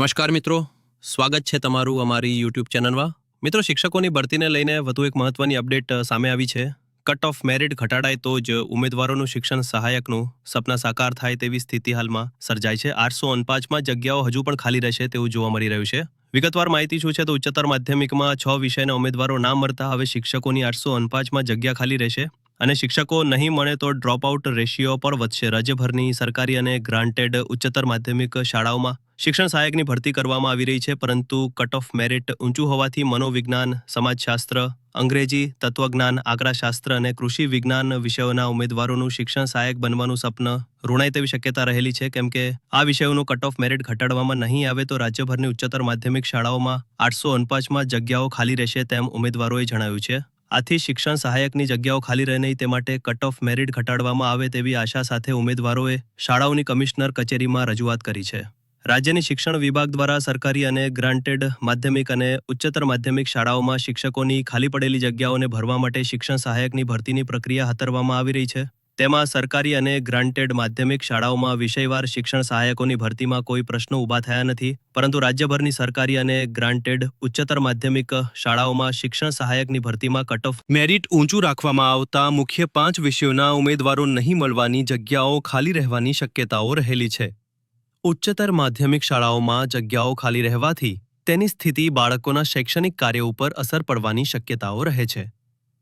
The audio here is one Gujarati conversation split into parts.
નમસ્કાર મિત્રો, સ્વાગત છે તમારું અમારી યુટ્યુબ ચેનલમાં. મિત્રો, શિક્ષકોની ભરતીને લઈને વધુ એક મહત્વની અપડેટ સામે આવી છે. કટ ઓફ મેરિટ ઘટાડાય તો જ ઉમેદવારોનું શિક્ષણ સહાયકનું સપના સાકાર થાય તેવી સ્થિતિ હાલમાં સર્જાય છે. આઠસો અનપાંચમાં જગ્યાઓ હજુ પણ ખાલી રહેશે તેવું જોવા મળી રહ્યું છે. વિગતવાર માહિતી શું છે તો ઉચ્ચતર માધ્યમિકમાં છ વિષયના ઉમેદવારો ના મળતા હવે શિક્ષકોની આઠસો અનપાંચમાં જગ્યા ખાલી રહેશે અને શિક્ષકો નહીં મળે તો ડ્રોપ આઉટ રેશિયો પર વધશે. રાજ્યભરની સરકારી અને ગ્રાન્ટેડ ઉચ્ચતર માધ્યમિક શાળાઓમાં શિક્ષણ સહાયકની ભરતી કરવામાં આવી રહી છે, પરંતુ કટ ઓફ મેરિટ ઊંચું હોવાથી મનોવિજ્ઞાન, સમાજશાસ્ત્ર, અંગ્રેજી, તત્વજ્ઞાન, આંકડાશાસ્ત્ર અને કૃષિ વિજ્ઞાન વિષયોના ઉમેદવારોનું શિક્ષણ સહાયક બનવાનું સપન ઋણાય તેવી શક્યતા રહેલી છે. કેમ કે આ વિષયોનું કટ ઓફ મેરિટ ઘટાડવામાં નહીં આવે તો રાજ્યભરની ઉચ્ચતર માધ્યમિક શાળાઓમાં આઠસો અનપાચમાં જગ્યાઓ ખાલી રહેશે તેમ ઉમેદવારોએ જણાવ્યું છે. આથી શિક્ષણ સહાયકની જગ્યાઓ ખાલી રહે નહીં તે માટે કટ ઓફ મેરિટ ઘટાડવામાં આવે તેવી આશા સાથે ઉમેદવારોએ શાળાઓની કમિશનર કચેરીમાં રજૂઆત કરી છે. રાજ્યની શિક્ષણ વિભાગ દ્વારા સરકારી અને ગ્રાન્ટેડ માધ્યમિક અને ઉચ્ચતર માધ્યમિક શાળાઓમાં શિક્ષકોની ખાલી પડેલી જગ્યાઓને ભરવા માટે શિક્ષણ સહાયકની ભરતીની પ્રક્રિયા હાથ આવી રહી છે. તેમાં સરકારી અને ગ્રાન્ટેડ માધ્યમિક શાળાઓમાં વિષયવાર શિક્ષણ સહાયકોની ભરતીમાં કોઈ પ્રશ્નો ઊભા થયા નથી, પરંતુ રાજ્યભરની સરકારી અને ગ્રાન્ટેડ ઉચ્ચતર માધ્યમિક શાળાઓમાં શિક્ષણ સહાયકની ભરતીમાં કટ ઓફ મેરિટ ઊંચું રાખવામાં આવતા મુખ્ય પાંચ વિષયોના ઉમેદવારો નહીં મળવાની જગ્યાઓ ખાલી રહેવાની શક્યતાઓ રહેલી છે. ઉચ્ચતર માધ્યમિક શાળાઓમાં જગ્યાઓ ખાલી રહેવાથી તેની સ્થિતિ બાળકોના શૈક્ષણિક કાર્ય ઉપર અસર પડવાની શક્યતાઓ રહે છે.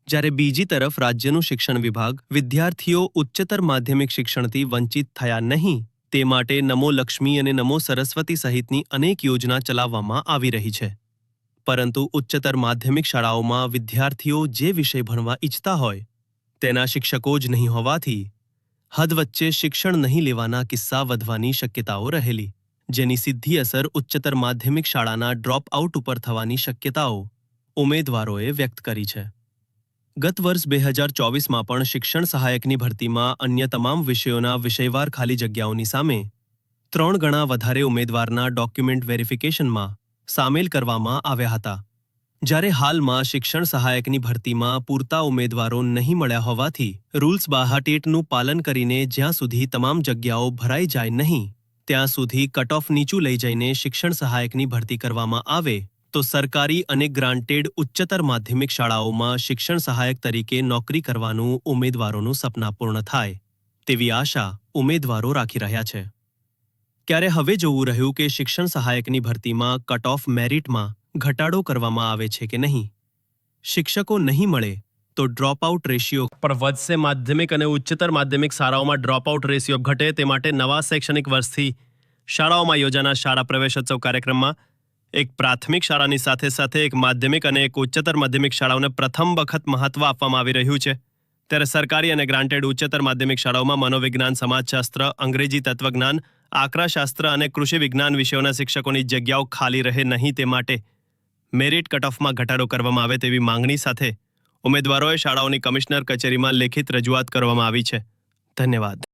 જ્યારે બીજી તરફ રાજ્યનું શિક્ષણ વિભાગ વિદ્યાર્થીઓ ઉચ્ચતર માધ્યમિક શિક્ષણથી વંચિત થયા નહીં, તે માટે નમો લક્ષ્મી અને નમો સરસ્વતી સહિતની અનેક યોજના ચલાવવામાં આવી રહી છે. પરંતુ ઉચ્ચતર માધ્યમિક શાળાઓમાં વિદ્યાર્થીઓ જે વિષય ભણવા ઈચ્છતા હોય, તેના શિક્ષકો જ નહીં હોવાથી હદ વચ્ચે શિક્ષણ નહીં લેવાના કિસ્સા વધવાની શક્યતાઓ રહેલી, જેની સીધી અસર ઉચ્ચતર માધ્યમિક શાળાના ડ્રોપ આઉટ ઉપર થવાની શક્યતાઓ ઉમેદવારોએ વ્યક્ત કરી છે. ગત વર્ષ બે હજાર ચોવીસમાં પણ શિક્ષણ સહાયકની ભરતીમાં અન્ય તમામ વિષયોના વિષયવાર ખાલી જગ્યાઓની સામે ત્રણ ગણા વધારે ઉમેદવારના ડોક્યુમેન્ટ વેરિફિકેશનમાં સામેલ કરવામાં આવ્યા હતા. જ્યારે હાલમાં શિક્ષણ સહાયકની ભરતીમાં પૂરતા ઉમેદવારો નહીં મળ્યા હોવાથી રૂલ્સ બાહાટેટનું પાલન કરીને જ્યાં સુધી તમામ જગ્યાઓ ભરાઈ જાય નહીં, ત્યાં સુધી કટ ઓફ નીચું લઈ જઈને શિક્ષણ સહાયકની ભરતી કરવામાં આવે, તો સરકારી અને ગ્રાન્ટેડ ઉચ્ચતર માધ્યમિક શાળાઓમાં શિક્ષણ સહાયક તરીકે નોકરી કરવાનું ઉમેદવારોનું સપના પૂર્ણ થાય, તેવી આશા ઉમેદવારો રાખી રહ્યા છે. ત્યારે હવે જોવું રહ્યું કે શિક્ષણ સહાયકની ભરતીમાં કટ ઓફ મેરિટમાં ઘટાડો કરવામાં આવે છે કે નહીં? શિક્ષકો નહીં મળે તો ડ્રોપઆઉટ રેશિયો પર વધશે માધ્યમિક અને ઉચ્ચતર માધ્યમિક શાળાઓમાં ડ્રોપઆઉટ રેશિયો ઘટે તે માટે નવા શૈક્ષણિક વર્ષથી શાળાઓમાં યોજાનાર શાળા પ્રવેશોત્સવ કાર્યક્રમમાં એક પ્રાથમિક શાળાની સાથે સાથે એક માધ્યમિક અને એક ઉચ્ચતર માધ્યમિક શાળાઓને પ્રથમ વખત મહત્વ આપવામાં આવી રહ્યું છે. ત્યારે સરકારી અને ગ્રાન્ટેડ ઉચ્ચતર માધ્યમિક શાળાઓમાં મનોવિજ્ઞાન, સમાજશાસ્ત્ર, અંગ્રેજી તત્વજ્ઞાન, આંકડાશાસ્ત્ર અને કૃષિ વિજ્ઞાન વિષયોના શિક્ષકોની જગ્યાઓ ખાલી રહે નહીં તે માટે મેરિટ કટઓફમાં ઘટાડો કરવામાં આવે તેવી માંગણી સાથે ઉમેદવારોએ શાળાઓની કમિશનર કચેરીમાં લેખિત રજૂઆત કરવામાં આવી છે. ધન્યવાદ.